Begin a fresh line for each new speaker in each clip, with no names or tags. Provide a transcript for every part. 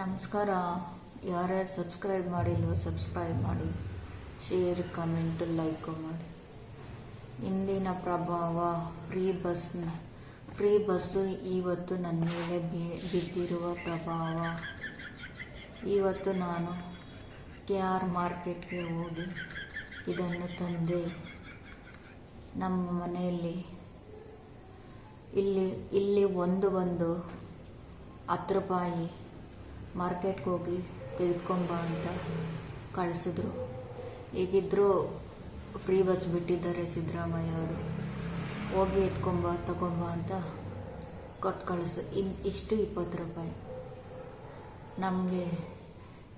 ನಮಸ್ಕಾರ. ಯಾರ್ಯಾರು ಸಬ್ಸ್ಕ್ರೈಬ್ ಮಾಡಿಲ್ವೋ ಸಬ್ಸ್ಕ್ರೈಬ್ ಮಾಡಿ. ಶೇರ್ ಕಮೆಂಟ್ ಲೈಕ್ ಮಾಡಿ. ಇಂದಿನ ಪ್ರಭಾವ ಫ್ರೀ ಬಸ್ನ ಫ್ರೀ ಬಸ್ಸು ಇವತ್ತು ನನ್ನ ಮೇಲೆ ಬಿದ್ದಿರುವ ಪ್ರಭಾವ. ಇವತ್ತು ನಾನು ಕೆ ಆರ್ ಮಾರ್ಕೆಟ್ಗೆ ಹೋಗಿ ಇದನ್ನು ತಂದೆ. ನಮ್ಮ ಮನೆಯಲ್ಲಿ ಇಲ್ಲಿ ಇಲ್ಲಿ ಒಂದು ಒಂದು ಹತ್ತು ರೂಪಾಯಿ ಮಾರ್ಕೆಟ್ಗೆ ಹೋಗಿ ತೆಗೆದುಕೊಂಬ ಅಂತ ಕಳಿಸಿದ್ರು. ಈಗಿದ್ದರೂ ಫ್ರೀ ಬಸ್ ಬಿಟ್ಟಿದ್ದಾರೆ ಸಿದ್ದರಾಮಯ್ಯ ಅವರು. ಹೋಗಿ ಎತ್ಕೊಂಬ, ತಗೊಂಬ ಅಂತ ಕೊಟ್ಟು ಕಳಿಸು ಇನ್ ಇಷ್ಟು ಇಪ್ಪತ್ತು ರೂಪಾಯಿ. ನಮಗೆ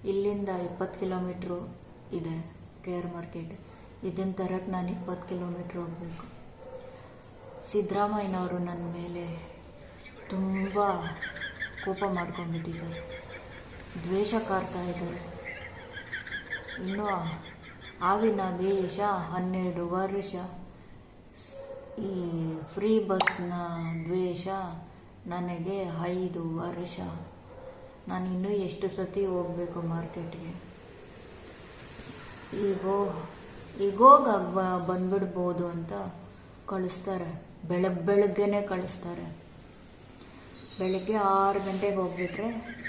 ಇಲ್ಲಿಂದ ಇಪ್ಪತ್ತು ಕಿಲೋಮೀಟ್ರು ಇದೆ ಕೆ ಆರ್ ಮಾರ್ಕೆಟ್. ಇದನ್ನು ತರಕ್ಕೆ ನಾನು ಇಪ್ಪತ್ತು ಕಿಲೋಮೀಟ್ರ್ ಹೋಗಬೇಕು. ಸಿದ್ದರಾಮಯ್ಯನವರು ನನ್ನ ಮೇಲೆ ತುಂಬ ಕೋಪ ಮಾಡ್ಕೊಂಡ್ಬಿಟ್ಟಿದ್ದಾರೆ. ದ್ವೇಷ ಕಾರ್ತಾ ಇದ್ದಾರೆ. ಇನ್ನು ಆವಿನ ವೇಷ ಹನ್ನೆರಡು ವರ್ಷ. ಈ ಫ್ರೀ ಬಸ್ನ ದ್ವೇಷ ನನಗೆ ಐದು ವರ್ಷ. ನಾನು ಇನ್ನೂ ಎಷ್ಟು ಸತಿ ಹೋಗಬೇಕು ಮಾರ್ಕೆಟ್ಗೆ? ಈಗೋ ಈಗೋಗ ಬಂದ್ಬಿಡ್ಬೋದು ಅಂತ ಕಳಿಸ್ತಾರೆ. ಬೆಳಗ್ಗೆ ಬೆಳಗ್ಗೆನೆ ಕಳಿಸ್ತಾರೆ. ಬೆಳಗ್ಗೆ ಆರು ಗಂಟೆಗೆ ಹೋಗ್ಬಿಟ್ರೆ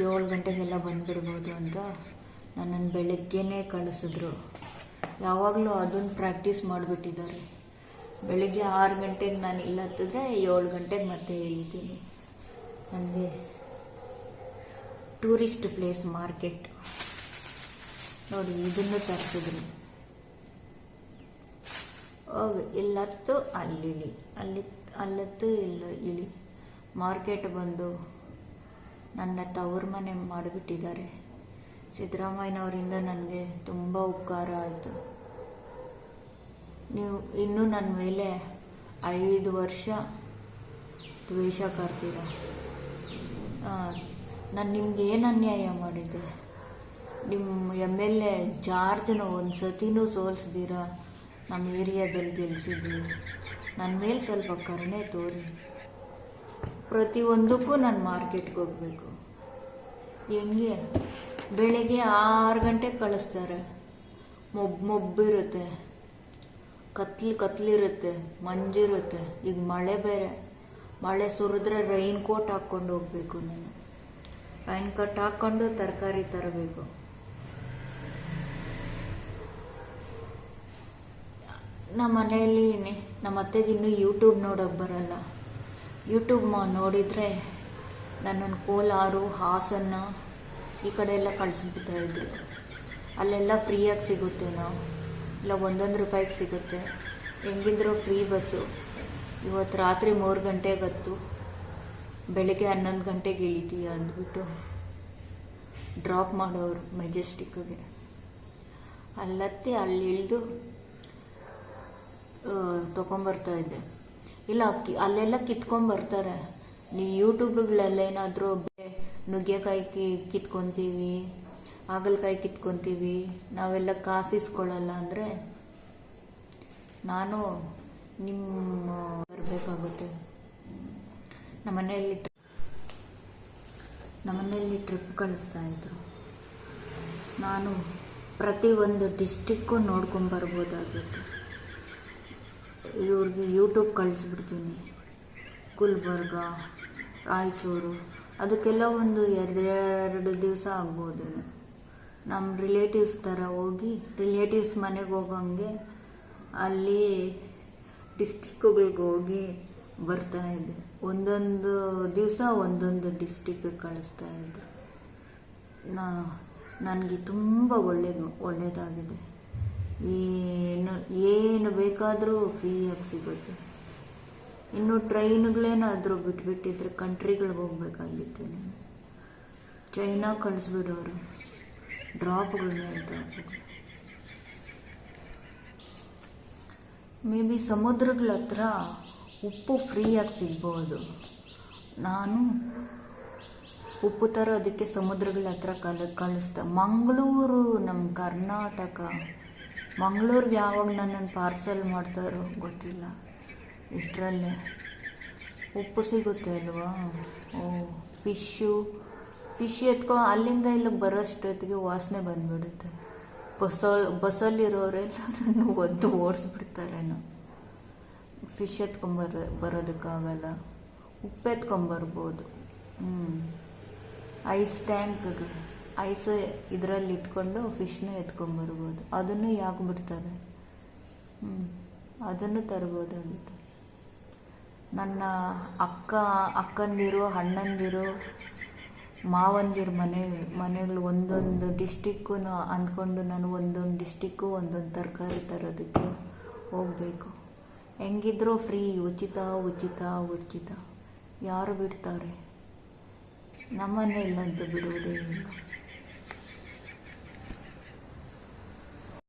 ಏಳು ಗಂಟೆಗೆಲ್ಲ ಬಂದುಬಿಡ್ಬೋದು ಅಂತ ನನ್ನನ್ನು ಬೆಳಗ್ಗೆನೇ ಕಳಿಸಿದ್ರು. ಯಾವಾಗಲೂ ಅದನ್ನು ಪ್ರಾಕ್ಟೀಸ್ ಮಾಡಿಬಿಟ್ಟಿದ್ದಾರೆ. ಬೆಳಗ್ಗೆ ಆರು ಗಂಟೆಗೆ ನಾನು ಇಲ್ಲ ಹತ್ತಿದ್ರೆ ಏಳು ಗಂಟೆಗೆ ಮತ್ತೆ ಇಳಿತೀನಿ. ನನಗೆ ಟೂರಿಸ್ಟ್ ಪ್ಲೇಸ್ ಮಾರ್ಕೆಟ್ ನೋಡಿ, ಇದನ್ನು ತರಿಸಿದ್ರು. ಹೋಗಿ, ಇಲ್ಲತ್ತು ಅಲ್ಲಿಳಿ. ಅಲ್ಲಿ, ಅಲ್ಲತ್ತು ಇಲ್ಲ, ಇಳಿ. ಮಾರ್ಕೆಟ್ ಬಂದು ನನ್ನ ತವ್ರ ಮನೆ ಮಾಡಿಬಿಟ್ಟಿದ್ದಾರೆ. ಸಿದ್ದರಾಮಯ್ಯನವರಿಂದ ನನಗೆ ತುಂಬ ಉಪಕಾರ ಆಯಿತು. ನೀವು ಇನ್ನೂ ನನ್ನ ಮೇಲೆ ಐದು ವರ್ಷ ದ್ವೇಷ ಕರ್ತೀರ? ನಾನು ನಿಮ್ಗೆ ಏನು ಅನ್ಯಾಯ ಮಾಡಿದ್ದೆ ನಿಮ್ಮ ಎಂ ಎಲ್ ಎ ಜಾರ್ಜನ ಒಂದು ಸತಿನೂ ಸೋಲಿಸ್ದಿರ? ನಮ್ಮ ಏರಿಯಾದಲ್ಲಿ ಗೆಲ್ಸಿದ್ದೀವಿ ನನ್ನ ಮೇಲೆ ಸ್ವಲ್ಪ ಕರುಣೆ ತೋರಿ. ಪ್ರತಿಯೊಂದಕ್ಕೂ ನಾನು ಮಾರ್ಕೆಟ್ಗೆ ಹೋಗಬೇಕು. ಹೆಂಗೆ? ಬೆಳಗ್ಗೆ ಆರು ಗಂಟೆಗೆ ಕಳಿಸ್ತಾರೆ. ಮೊಬ್ ಮೊಬ್ಬಿರುತ್ತೆ ಕತ್ಲು ಕತ್ಲಿರುತ್ತೆ ಮಂಜಿರುತ್ತೆ. ಈಗ ಮಳೆ ಬೇರೆ. ಮಳೆ ಸುರಿದ್ರೆ ರೈನ್ ಕೋಟ್ ಹಾಕ್ಕೊಂಡು ಹೋಗ್ಬೇಕು ನಾನು. ರೈನ್ ಕೋಟ್ ಹಾಕ್ಕೊಂಡು ತರಕಾರಿ ತರಬೇಕು. ನಮ್ಮ ಮನೆಯಲ್ಲಿ ನಮ್ಮ ಅತ್ತೆಗೆ ಇನ್ನೂ ಯೂಟ್ಯೂಬ್ ನೋಡೋಕೆ ಬರಲ್ಲ. ಯೂಟ್ಯೂಬ್ ಮಾ ನೋಡಿದರೆ ನನ್ನನ್ನು ಕೋಲಾರು, ಹಾಸನ ಈ ಕಡೆ ಎಲ್ಲ ಕಳಿಸ್ಬಿಡ್ತಾ ಇದ್ರು. ಅಲ್ಲೆಲ್ಲ ಫ್ರೀಯಾಗಿ ಸಿಗುತ್ತೆ ನಾವು ಇಲ್ಲ ಒಂದೊಂದು ರೂಪಾಯಿಗೆ ಸಿಗುತ್ತೆ. ಹೆಂಗಿದ್ರು ಫ್ರೀ ಬಸ್ಸು. ಇವತ್ತು ರಾತ್ರಿ ಮೂರು ಗಂಟೆಗೆ ಹತ್ತು. ಬೆಳಿಗ್ಗೆ ಹನ್ನೊಂದು ಗಂಟೆಗೆ ಇಳಿತೀಯ ಅಂದ್ಬಿಟ್ಟು ಡ್ರಾಪ್ ಮಾಡೋರು ಮೆಜೆಸ್ಟಿಕ್ಗೆ. ಅಲ್ಲತ್ತಿ ಅಲ್ಲಿ ಇಳಿದು ತಗೊಂಬರ್ತಾ ಇದ್ದೆ. ಇಲ್ಲ ಅಲ್ಲೆಲ್ಲ ಅಲ್ಲೆಲ್ಲ ಕಿತ್ಕೊಂಬರ್ತಾರೆ ನೀ ಯೂಟ್ಯೂಬ್ಗಳಲ್ಲೇನಾದರೂ ನುಗ್ಗೆಕಾಯಿ ಕಿ ಕಿತ್ಕೊತೀವಿ, ಹಾಗಲಕಾಯಿ ಕಿತ್ಕೊತೀವಿ, ನಾವೆಲ್ಲ ಕಾಸಿಸ್ಕೊಳ್ಳಲ್ಲ ಅಂದರೆ ನಾನು ನಿಮ್ಮ ಬರಬೇಕಾಗುತ್ತೆ. ನಮ್ಮ ಮನೆಯಲ್ಲಿ ನಮ್ಮ ಮನೆಯಲ್ಲಿ ಟ್ರಿಪ್ ಕಳಿಸ್ತಾ ಇದ್ರು. ನಾನು ಪ್ರತಿಯೊಂದು ಡಿಸ್ಟಿಕ್ಕು ನೋಡ್ಕೊಂಬರ್ಬೋದಾಗಿತ್ತು ಇವ್ರಿಗೆ ಯೂಟ್ಯೂಬ್ ಕಳಿಸ್ಬಿಡ್ತೀನಿ. ಗುಲ್ಬರ್ಗ, ರಾಯಚೂರು, ಅದಕ್ಕೆಲ್ಲ ಒಂದು ಎರಡೆರಡು ದಿವಸ ಆಗ್ಬೋದು. ನಮ್ಮ ರಿಲೇಟಿವ್ಸ್ ಥರ ಹೋಗಿ ರಿಲೇಟಿವ್ಸ್ ಮನೆಗೆ ಹೋಗೋಂಗೆ ಅಲ್ಲಿ ಡಿಸ್ಟಿಕ್ಗಳಿಗೆ ಹೋಗಿ ಬರ್ತಾ ಇದ್ದೆ. ಒಂದೊಂದು ದಿವಸ ಒಂದೊಂದು ಡಿಸ್ಟಿಕ್ಗೆ ಕಳಿಸ್ತಾ ಇದ್ದೆ. ನಾ, ನನಗೆ ತುಂಬ ಒಳ್ಳೆ ಒಳ್ಳೆಯದಾಗಿದೆ ಏನು ಏನು ಬೇಕಾದರೂ ಫ್ರೀಯಾಗಿ ಸಿಗುತ್ತೆ. ಇನ್ನು ಟ್ರೈನ್ಗಳೇನಾದರೂ ಬಿಟ್ಬಿಟ್ಟಿದ್ರೆ ಕಂಟ್ರಿಗಳಿಗೆ ಹೋಗ್ಬೇಕಾಗಿತ್ತು ನೀನು ಚೈನಾ ಕಳಿಸ್ಬಿಡೋರು. ಡ್ರಾಪ್ಗಳ ಮೇಲೆ ಡ್ರಾಪ್ಗಳು? ಮೇ ಬಿ ಸಮುದ್ರಗಳ ಹತ್ರ ಉಪ್ಪು ಫ್ರೀಯಾಗಿ ಸಿಗ್ಬೋದು. ನಾನು ಉಪ್ಪು ತರೋದಕ್ಕೆ ಸಮುದ್ರಗಳ ಹತ್ರ ಕಲ, ಕಳಿಸ್ದೆ. ಮಂಗಳೂರು ನಮ್ಮ ಕರ್ನಾಟಕ. ಮಂಗಳೂರಿಗೆ ಯಾವಾಗ ನನ್ನನ್ನು ಪಾರ್ಸೆಲ್ ಮಾಡ್ತಾರೋ ಗೊತ್ತಿಲ್ಲ. ಇಷ್ಟರಲ್ಲೇ. ಉಪ್ಪು ಸಿಗುತ್ತೆ ಅಲ್ವಾ? ಓ, ಫಿಶ್ಶು. ಫಿಶ್ ಎತ್ಕೊ, ಅಲ್ಲಿಂದ ಇಲ್ಲಿಗೆ ಬರೋಷ್ಟೊತ್ತಿಗೆ ವಾಸನೆ ಬಂದ್ಬಿಡುತ್ತೆ. ಬಸ್ಸಲ್ಲಿ ಬಸ್ಸಲ್ಲಿರೋರೆಲ್ಲರನ್ನು ಒದ್ದು ಓಡಿಸ್ಬಿಡ್ತಾರೇನೋ. ಫಿಶ್ ಎತ್ಕೊಂಬರ ಬರೋದಕ್ಕಾಗಲ್ಲ. ಉಪ್ಪು ಎತ್ಕೊಂಬರ್ಬೋದು ಹ್ಞೂ ಐಸ್ ಟ್ಯಾಂಕ್ ಐಸ್ ಇದರಲ್ಲಿ ಇಟ್ಕೊಂಡು ಫಿಶ್ನ ಎತ್ಕೊಂಡ್ಬರ್ಬೋದು ಅದನ್ನು ಯಾಕೆ ಬಿಡ್ತಾರೆ? ಹ್ಞೂ ಅದನ್ನು ತರ್ಬೋದಾಗಿತ್ತು ನನ್ನ ಅಕ್ಕ, ಅಕ್ಕಂದಿರು, ಅಣ್ಣಂದಿರು, ಮಾವಂದಿರ ಮನೆ ಮನೆಗಳು ಒಂದೊಂದು ಡಿಸ್ಟಿಕ್ಕು ಅಂದ್ಕೊಂಡು ನಾನು ಒಂದೊಂದು ಡಿಸ್ಟಿಕ್ಕು ಒಂದೊಂದು ತರಕಾರಿ ತರೋದಕ್ಕೆ ಹೋಗಬೇಕು. ಹೆಂಗಿದ್ರೂ ಫ್ರೀ, ಉಚಿತ ಉಚಿತ ಉಚಿತ. ಯಾರು ಬಿಡ್ತಾರೆ? ನಮ್ಮನೆ ಇಲ್ಲಂತೂ ಬಿಡುವುದೇ ಇಲ್ಲ.